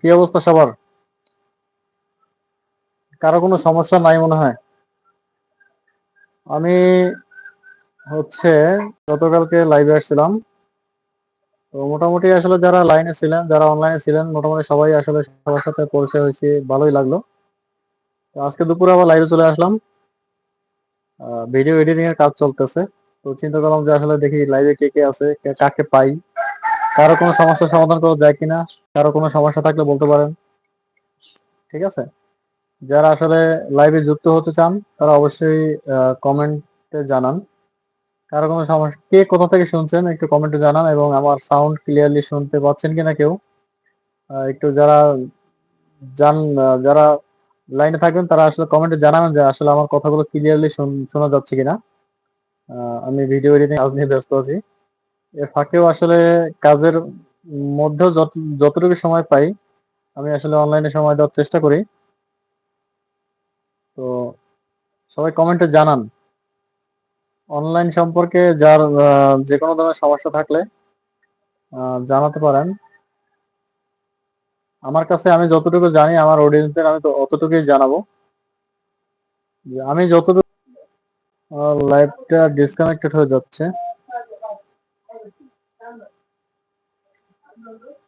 কি অবস্থা সবার? কারও কোনো সমস্যা নাই মনে হয়? আমি হচ্ছে গতকালকে লাইভে আসছিলাম। তো মোটামুটি আসলে যারা লাইনে ছিলেন, যারা অনলাইনে ছিলেন, মোটামুটি সবাই আসলে সবার সাথে পরিচয় হয়েছে, ভালোই লাগল। আজকে দুপুরে আবার লাইভে চলে আসলাম। ভিডিও এডিটিং এর কাজ চলতেছে। তো চিন্তা করলাম যে আসলে দেখি লাইভে কে কে আছে কাকে পাই। কারও কোনো সমস্যার সমাধান করা যায় কিনা, কারও কোনো সমস্যা থাকলে বলতে পারেন। ঠিক আছে? যারা আসলে লাইভে যুক্ত হতে চান, তারা অবশ্যই কমেন্টে জানান। কারও কোনো সমস্যা কে কোথা থেকে শুনছেন, একটু কমেন্টে জানান এবং আমার সাউন্ড ক্লিয়ারলি শুনতে পাচ্ছেন কিনা কেউ। একটু যারা জান যারা লাইনে থাকবেন, তারা আসলে কমেন্টে জানাবেন যে আসলে আমার কথাগুলো ক্লিয়ারলি শোনা যাচ্ছে কিনা। আমি ভিডিও এডিটিং আজ নিয়ে ব্যস্ত আছি। এর ফাঁকেও আসলে কাজের মধ্যেও যত, যতটুকু সময় পাই, আমি আসলে অনলাইনে সময় দেওয়ার চেষ্টা করি। তো সবাই কমেন্টে জানান। অনলাইন সম্পর্কে যার যে কোনো ধরনের সমস্যা থাকলে জানাতে পারেন। আমার কাছে আমি যতটুকু জানি, আমার অডিয়েন্সদের আমি তো অতটুকুই জানাব। আমি যতটুকু লাইভটা ডিসকানেক্টেড হয়ে যাচ্ছে 安乐，安乐。